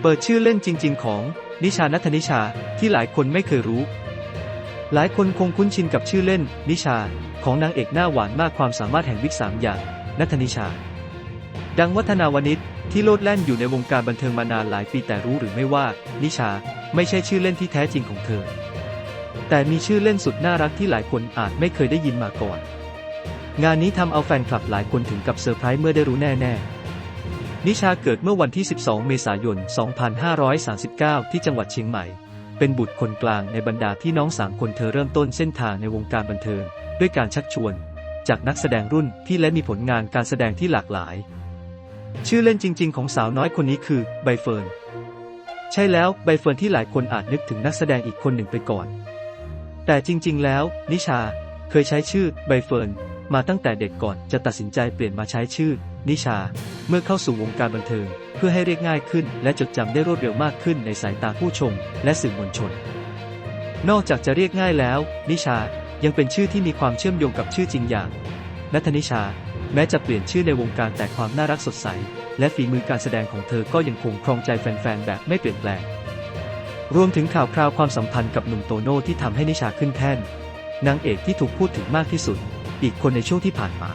เปิดชื่อเล่นจริง ๆ ของนิชานัทนิชาที่หลายคนไม่เคยรู้ หลายคนคงคุ้นชินกับชื่อเล่น นิชาของนางเอกหน้าหวานมากความสามารถแห่งวิกสามอย่างนัทนิชา ดังวัฒนาวนิชที่โลดแล่นอยู่ในวงการบันเทิงมานานหลายปีแต่รู้หรือไม่ว่า นิชาไม่ใช่ชื่อเล่นที่แท้จริงของเธอ แต่มีชื่อเล่นสุดน่ารักที่หลายคนอาจไม่เคยได้ยินมาก่อน งานนี้ทำเอาแฟนคลับหลายคนถึงกับเซอร์ไพรส์เมื่อได้รู้แน่ๆ นิชาเกิดเมื่อวันที่ 12 เมษายน 2539 ที่จังหวัดเชียงใหม่ เป็นบุตรคนกลางในบรรดาพี่น้องสามคนเธอเริ่มต้นเส้นทางในวงการบันเทิง ด้วยการชักชวน จากนักแสดงรุ่นพี่และมีผลงานการแสดงที่หลากหลาย ชื่อเล่นจริง ๆ ของสาวน้อยคนนี้คือใบเฟิร์น ใช่แล้วใบเฟิร์นที่หลายคนอาจนึกถึงนักแสดงอีกคนหนึ่งไปก่อน แต่จริง ๆ แล้ว นิชาเคยใช้ชื่อใบเฟิร์น มาตั้งแต่เด็กก่อนจะตัดสินใจเปลี่ยนมาใช้ชื่อ นิชา เมื่อเข้าสู่วงการบันเทิง เพื่อให้เรียกง่ายขึ้น และจดจำได้รวดเร็วมากขึ้นในสายตาผู้ชม และสื่อมวลชน นอกจากจะเรียกง่ายแล้ว นิชายังเป็นชื่อที่มีความเชื่อมโยงกับชื่อจริงอย่างนัทนิชา แม้จะเปลี่ยนชื่อในวงการแต่ความน่ารักสดใส และฝีมือการแสดงของเธอก็ยังคงครองใจแฟนๆแบบไม่เปลี่ยนแปลงรวมถึงข่าวคราวความสัมพันธ์กับหนุ่มโตโน่ที่ทำให้นิชาขึ้นแท่นนางเอกที่ถูกพูดถึงมากที่สุด อีกคนในช่วงที่ผ่านมา